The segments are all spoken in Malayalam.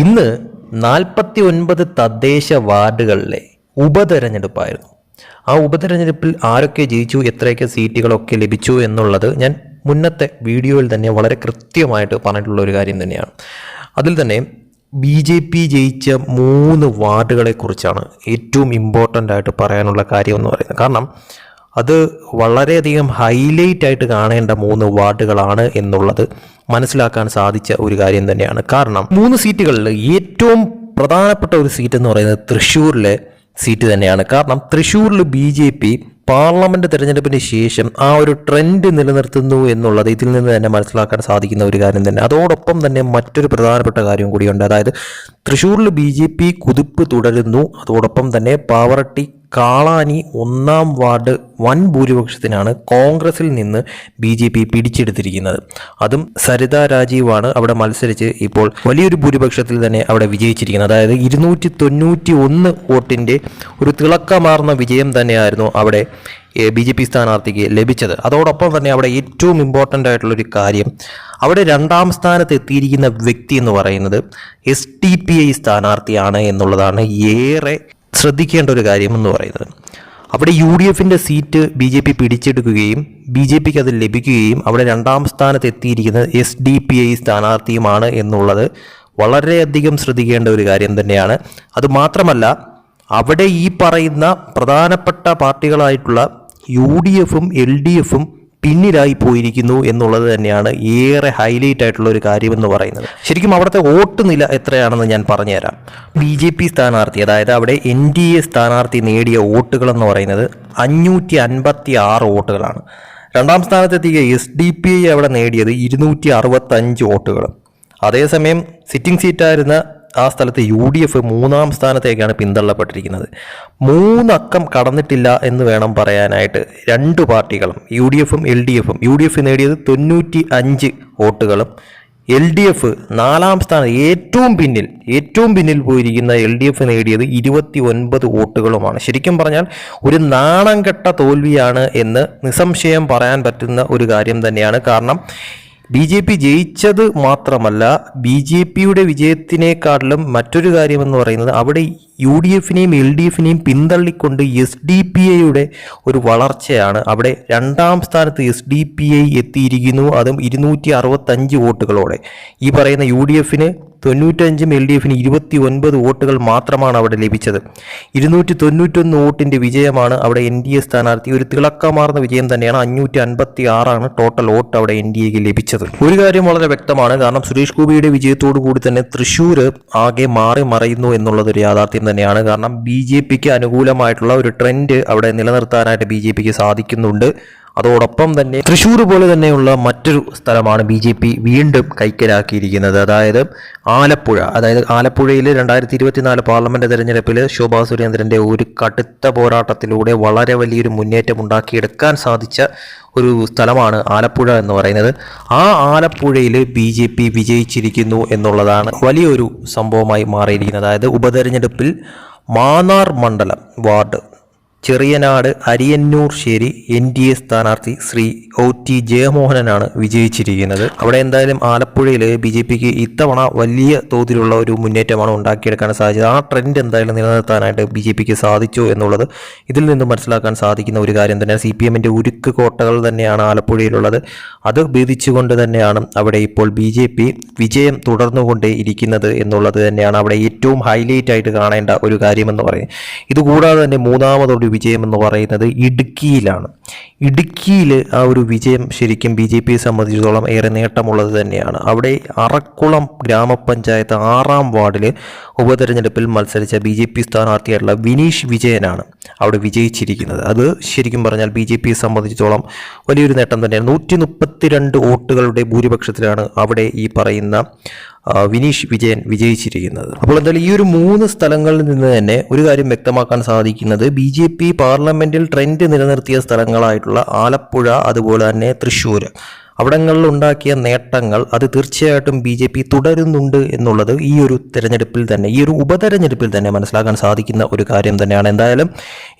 ഇന്ന് നാൽപ്പത്തി ഒൻപത് തദ്ദേശ വാർഡുകളിലെ ഉപതെരഞ്ഞെടുപ്പായിരുന്നു. ആ ഉപതെരഞ്ഞെടുപ്പിൽ ആരൊക്കെ ജയിച്ചു എത്രയൊക്കെ സീറ്റുകളൊക്കെ ലഭിച്ചു എന്നുള്ളത് ഞാൻ മുന്നത്തെ വീഡിയോയിൽ തന്നെ വളരെ കൃത്യമായിട്ട് പറഞ്ഞിട്ടുള്ള ഒരു കാര്യം തന്നെയാണ്. അതിൽ തന്നെ ബി ജെ പി ജയിച്ച മൂന്ന് വാർഡുകളെക്കുറിച്ചാണ് ഏറ്റവും ഇമ്പോർട്ടന്റ് ആയിട്ട് പറയാനുള്ള കാര്യം എന്ന് പറയുന്നത്. കാരണം അത് വളരെയധികം ഹൈലൈറ്റ് ആയിട്ട് കാണേണ്ട മൂന്ന് വാർഡുകളാണ് എന്നുള്ളത് മനസ്സിലാക്കാൻ സാധിച്ച ഒരു കാര്യം തന്നെയാണ്. കാരണം മൂന്ന് സീറ്റുകളിൽ ഏറ്റവും പ്രധാനപ്പെട്ട ഒരു സീറ്റ് എന്ന് പറയുന്നത് തൃശ്ശൂരിലെ സീറ്റ് തന്നെയാണ്. കാരണം തൃശ്ശൂരിൽ ബി ജെ പി പാർലമെന്റ് തെരഞ്ഞെടുപ്പിന് ശേഷം ആ ഒരു ട്രെൻഡ് നിലനിർത്തുന്നു എന്നുള്ളത് ഇതിൽ നിന്ന് തന്നെ മനസ്സിലാക്കാൻ സാധിക്കുന്ന ഒരു കാര്യം തന്നെ. അതോടൊപ്പം തന്നെ മറ്റൊരു പ്രധാനപ്പെട്ട കാര്യം കൂടിയുണ്ട്. അതായത് തൃശ്ശൂരിൽ ബി ജെ പി കുതിപ്പ് തുടരുന്നു. അതോടൊപ്പം തന്നെ പാവറട്ടി കാളാനി ഒന്നാം വാർഡ് വൻ ഭൂരിപക്ഷത്തിനാണ് കോൺഗ്രസിൽ നിന്ന് ബി ജെ പി പിടിച്ചെടുത്തിരിക്കുന്നത്. അതും സരിത രാജീവാണ് അവിടെ മത്സരിച്ച് ഇപ്പോൾ വലിയൊരു ഭൂരിപക്ഷത്തിൽ തന്നെ അവിടെ വിജയിച്ചിരിക്കുന്നത്. അതായത് ഇരുന്നൂറ്റി തൊണ്ണൂറ്റി ഒന്ന് വോട്ടിന്റെ ഒരു തിളക്കമാർന്ന വിജയം തന്നെയായിരുന്നു അവിടെ ബി ജെ പി സ്ഥാനാർത്ഥിക്ക് ലഭിച്ചത്. അതോടൊപ്പം തന്നെ അവിടെ ഏറ്റവും ഇമ്പോർട്ടന്റ് ആയിട്ടുള്ളൊരു കാര്യം അവിടെ രണ്ടാം സ്ഥാനത്ത് എത്തിയിരിക്കുന്ന വ്യക്തി എന്ന് പറയുന്നത് എസ് ടി പി ഐ സ്ഥാനാർത്ഥിയാണ് എന്നുള്ളതാണ് ഏറെ ശ്രദ്ധിക്കേണ്ട ഒരു കാര്യമെന്ന് പറയുന്നത്. അവിടെ യു ഡി എഫിന്റെ സീറ്റ് ബി ജെ പി പിടിച്ചെടുക്കുകയും ബി ജെ പിക്ക് അത് ലഭിക്കുകയും അവിടെ രണ്ടാം സ്ഥാനത്ത് എത്തിയിരിക്കുന്നത് എസ് ഡി പി ഐ സ്ഥാനാർത്ഥിയുമാണ് എന്നുള്ളത് വളരെയധികം ശ്രദ്ധിക്കേണ്ട ഒരു കാര്യം തന്നെയാണ്. അതുമാത്രമല്ല അവിടെ ഈ പറയുന്ന പ്രധാനപ്പെട്ട പാർട്ടികളായിട്ടുള്ള യു ഡി എഫും എൽ ഡി എഫും പിന്നിലായി പോയിരിക്കുന്നു എന്നുള്ളത് തന്നെയാണ് ഏറെ ഹൈലൈറ്റ് ആയിട്ടുള്ള ഒരു കാര്യമെന്ന് പറയുന്നത്. ശരിക്കും അവിടുത്തെ വോട്ട് നില എത്രയാണെന്ന് ഞാൻ പറഞ്ഞുതരാം. ബി ജെ പി സ്ഥാനാർത്ഥി അതായത് അവിടെ എൻ ഡി എ സ്ഥാനാർത്ഥി നേടിയ വോട്ടുകളെന്ന് പറയുന്നത് അഞ്ഞൂറ്റി അൻപത്തി ആറ് വോട്ടുകളാണ്. രണ്ടാം സ്ഥാനത്തെത്തിയ എസ് ഡി പി ഐ അവിടെ നേടിയത് ഇരുന്നൂറ്റി അറുപത്തഞ്ച് വോട്ടുകൾ അതേസമയം സിറ്റിംഗ് സീറ്റായിരുന്ന ആ സ്ഥലത്ത് യു ഡി എഫ് മൂന്നാം സ്ഥാനത്തേക്കാണ് പിന്തള്ളപ്പെട്ടിരിക്കുന്നത്. മൂന്നക്കം കടന്നിട്ടില്ല എന്ന് വേണം പറയാനായിട്ട് രണ്ട് പാർട്ടികളും യു ഡി എഫും എൽ ഡി എഫും. യു ഡി എഫ് നേടിയത് തൊണ്ണൂറ്റി അഞ്ച് വോട്ടുകളും എൽ ഡി എഫ് നാലാം സ്ഥാനം ഏറ്റവും പിന്നിൽ ഏറ്റവും പിന്നിൽ പോയിരിക്കുന്ന എൽ ഡി എഫ് നേടിയത് ഇരുപത്തി ഒൻപത് വോട്ടുകളുമാണ്. ശരിക്കും പറഞ്ഞാൽ ഒരു നാണം കെട്ട തോൽവിയാണ് എന്ന് നിസ്സംശയം പറയാൻ പറ്റുന്ന ഒരു കാര്യം തന്നെയാണ്. കാരണം ബി ജെ പി ജയിച്ചത് മാത്രമല്ല ബി ജെ പിയുടെ വിജയത്തിനേക്കാളും മറ്റൊരു കാര്യമെന്ന് പറയുന്നത് അവിടെ യു ഡി എഫിനെയും എൽ ഡി എഫിനെയും പിന്തള്ളിക്കൊണ്ട് എസ് ഡി പി ഐയുടെ ഒരു വളർച്ചയാണ്. അവിടെ രണ്ടാം സ്ഥാനത്ത് എസ് ഡി പി ഐ എത്തിയിരിക്കുന്നു. അതും ഇരുന്നൂറ്റി അറുപത്തഞ്ച് വോട്ടുകളോടെ. ഈ പറയുന്ന യു ഡി എഫിന് തൊണ്ണൂറ്റഞ്ചും എൽ ഡി എഫിന് ഇരുപത്തി ഒൻപത് വോട്ടുകൾ മാത്രമാണ് അവിടെ ലഭിച്ചത്. ഇരുന്നൂറ്റി തൊണ്ണൂറ്റൊന്ന് വോട്ടിന്റെ വിജയമാണ് അവിടെ എൻ ഡി എ സ്ഥാനാർത്ഥി ഒരു തിളക്കമാർന്ന വിജയം തന്നെയാണ് അഞ്ഞൂറ്റി അൻപത്തി ആറാണ് ടോട്ടൽ വോട്ട് അവിടെ എൻ ഡി എക്ക് ലഭിച്ചത്. ഒരു കാര്യം വളരെ വ്യക്തമാണ് കാരണം സുരേഷ് ഗോപിയുടെ വിജയത്തോടു കൂടി തന്നെ തൃശ്ശൂർ ആകെ മാറി മറയുന്നു എന്നുള്ളത് ഒരു യാഥാർത്ഥ്യം തന്നെയാണ്. കാരണം ബി ജെ പിക്ക് അനുകൂലമായിട്ടുള്ള ഒരു ട്രെൻഡ് അവിടെ നിലനിർത്താനായിട്ട് ബി ജെ പിക്ക് സാധിക്കുന്നുണ്ട്. അതോടൊപ്പം തന്നെ തൃശ്ശൂർ പോലെ തന്നെയുള്ള മറ്റൊരു സ്ഥലമാണ് ബി ജെ പി വീണ്ടും കൈക്കലാക്കിയിരിക്കുന്നത്. അതായത് ആലപ്പുഴ. അതായത് ആലപ്പുഴയിൽ രണ്ടായിരത്തി ഇരുപത്തിനാല് പാർലമെന്റ് തെരഞ്ഞെടുപ്പിൽ ശോഭാ സുരേന്ദ്രന്റെ ഒരു കടുത്ത പോരാട്ടത്തിലൂടെ വളരെ വലിയൊരു മുന്നേറ്റം ഉണ്ടാക്കിയെടുക്കാൻ സാധിച്ച ഒരു സ്ഥലമാണ് ആലപ്പുഴ എന്ന് പറയുന്നത്. ആ ആലപ്പുഴയിൽ ബി ജെ പി വിജയിച്ചിരിക്കുന്നു എന്നുള്ളതാണ് വലിയൊരു സംഭവമായി മാറിയിരിക്കുന്നത്. അതായത് ഉപതെരഞ്ഞെടുപ്പിൽ മാന്നാർ മണ്ഡലം ward Cheriyanad Ariyannur ശേരി N D A സ്ഥാനാർത്ഥി ശ്രീ ഒ ടി ജയമോഹനനാണ് വിജയിച്ചിരിക്കുന്നത്. അവിടെ എന്തായാലും ആലപ്പുഴയിൽ ബി ജെ പിക്ക് ഇത്തവണ വലിയ തോതിലുള്ള ഒരു മുന്നേറ്റമാണ് ഉണ്ടാക്കിയെടുക്കാൻ സാധിച്ചത്. ആ ട്രെൻഡ് എന്തായാലും നിലനിർത്താനായിട്ട് ബി ജെ പിക്ക് സാധിച്ചു എന്നുള്ളത് ഇതിൽ നിന്നും മനസ്സിലാക്കാൻ സാധിക്കുന്ന ഒരു കാര്യം തന്നെ സി പി എമ്മിന്റെ ഉരുക്ക് കോട്ടകൾ തന്നെയാണ് ആലപ്പുഴയിലുള്ളത്. അത് ഭേദിച്ചുകൊണ്ട് തന്നെയാണ് അവിടെ ഇപ്പോൾ ബി ജെ പി വിജയം തുടർന്നുകൊണ്ടേ ഇരിക്കുന്നത് എന്നുള്ളത് തന്നെയാണ് അവിടെ ഏറ്റവും ഹൈലൈറ്റ് ആയിട്ട് കാണേണ്ട ഒരു കാര്യമെന്ന് പറയുന്നത്. ഇതുകൂടാതെ തന്നെ മൂന്നാമതൊരു വിജയം എന്ന് പറയുന്നത് ഇടുക്കിയിലാണ്. ഇടുക്കിയിൽ ആ ഒരു വിജയം ശരിക്കും ബി ജെ പിയെ സംബന്ധിച്ചിടത്തോളം ഏറെ നേട്ടമുള്ളത് തന്നെയാണ്. അവിടെ അറക്കുളം ഗ്രാമപഞ്ചായത്ത് ആറാം വാർഡിൽ ഉപതെരഞ്ഞെടുപ്പിൽ മത്സരിച്ച ബി ജെ പി സ്ഥാനാർത്ഥിയായിട്ടുള്ള വിനീഷ് വിജയനാണ് അവിടെ വിജയിച്ചിരിക്കുന്നത്. അത് ശരിക്കും പറഞ്ഞാൽ ബി ജെ പിയെ സംബന്ധിച്ചിടത്തോളം വലിയൊരു നേട്ടം തന്നെയാണ്. നൂറ്റി മുപ്പത്തിരണ്ട് വോട്ടുകളുടെ ഭൂരിപക്ഷത്തിലാണ് അവിടെ ഈ പറയുന്ന വിനീഷ് വിജയൻ വിജയിച്ചിരിക്കുന്നത്. അപ്പോൾ എന്തായാലും ഈ ഒരു മൂന്ന് സ്ഥലങ്ങളിൽ നിന്ന് തന്നെ ഒരു കാര്യം വ്യക്തമാക്കാൻ സാധിക്കുന്നത് ബി ജെ പി പാർലമെന്റിൽ ട്രെൻഡ് നിലനിർത്തിയ സ്ഥലങ്ങളായിട്ടുള്ള ആലപ്പുഴ അതുപോലെ തന്നെ തൃശ്ശൂർ അവിടങ്ങളിൽ ഉണ്ടാക്കിയ നേട്ടങ്ങൾ അത് തീർച്ചയായിട്ടും ബി ജെ പി തുടരുന്നുണ്ട് എന്നുള്ളത് ഈ ഒരു തെരഞ്ഞെടുപ്പിൽ തന്നെ ഈ ഒരു ഉപതെരഞ്ഞെടുപ്പിൽ തന്നെ മനസ്സിലാക്കാൻ സാധിക്കുന്ന ഒരു കാര്യം തന്നെയാണ്. എന്തായാലും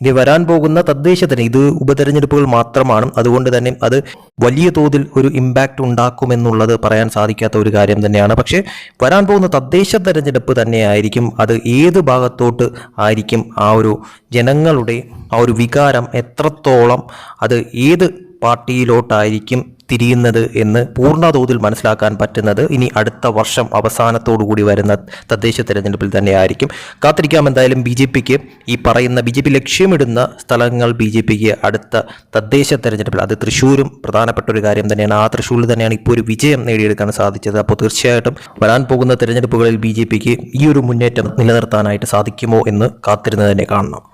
ഇനി വരാൻ പോകുന്ന തദ്ദേശ തന്നെ ഇത് ഉപതെരഞ്ഞെടുപ്പുകൾ മാത്രമാണ്. അതുകൊണ്ട് തന്നെ അത് വലിയ തോതിൽ ഒരു ഇമ്പാക്റ്റ് ഉണ്ടാക്കുമെന്നുള്ളത് പറയാൻ സാധിക്കാത്ത ഒരു കാര്യം തന്നെയാണ്. പക്ഷേ വരാൻ പോകുന്ന തദ്ദേശ തെരഞ്ഞെടുപ്പ് തന്നെയായിരിക്കും അത് ഏത് ഭാഗത്തോട്ട് ആയിരിക്കും ആ ഒരു ജനങ്ങളുടെ ആ ഒരു വികാരം എത്രത്തോളം അത് ഏത് പാർട്ടിയിലോട്ടായിരിക്കും തിരിയുന്നത് എന്ന് പൂർണ തോതിൽ മനസ്സിലാക്കാൻ പറ്റുന്നത് ഇനി അടുത്ത വർഷം അവസാനത്തോടു കൂടി വരുന്ന തദ്ദേശ തെരഞ്ഞെടുപ്പിൽ തന്നെയായിരിക്കും. കാത്തിരിക്കാം എന്തായാലും ബി ജെ പിക്ക് ഈ പറയുന്ന ബി ജെ പി ലക്ഷ്യമിടുന്ന സ്ഥലങ്ങൾ ബി ജെ പിക്ക് അടുത്ത തദ്ദേശ തെരഞ്ഞെടുപ്പിൽ. അത് തൃശ്ശൂരും പ്രധാനപ്പെട്ട ഒരു കാര്യം തന്നെയാണ്. ആ തൃശ്ശൂരിൽ തന്നെയാണ് ഇപ്പോൾ ഒരു വിജയം നേടിയെടുക്കാൻ സാധിച്ചത്. അപ്പോൾ തീർച്ചയായിട്ടും വരാൻ പോകുന്ന തെരഞ്ഞെടുപ്പുകളിൽ ബി ജെ പിക്ക് ഈ ഒരു മുന്നേറ്റം നിലനിർത്താനായിട്ട് സാധിക്കുമോ എന്ന് കാത്തിരുന്ന് തന്നെ കാണണം.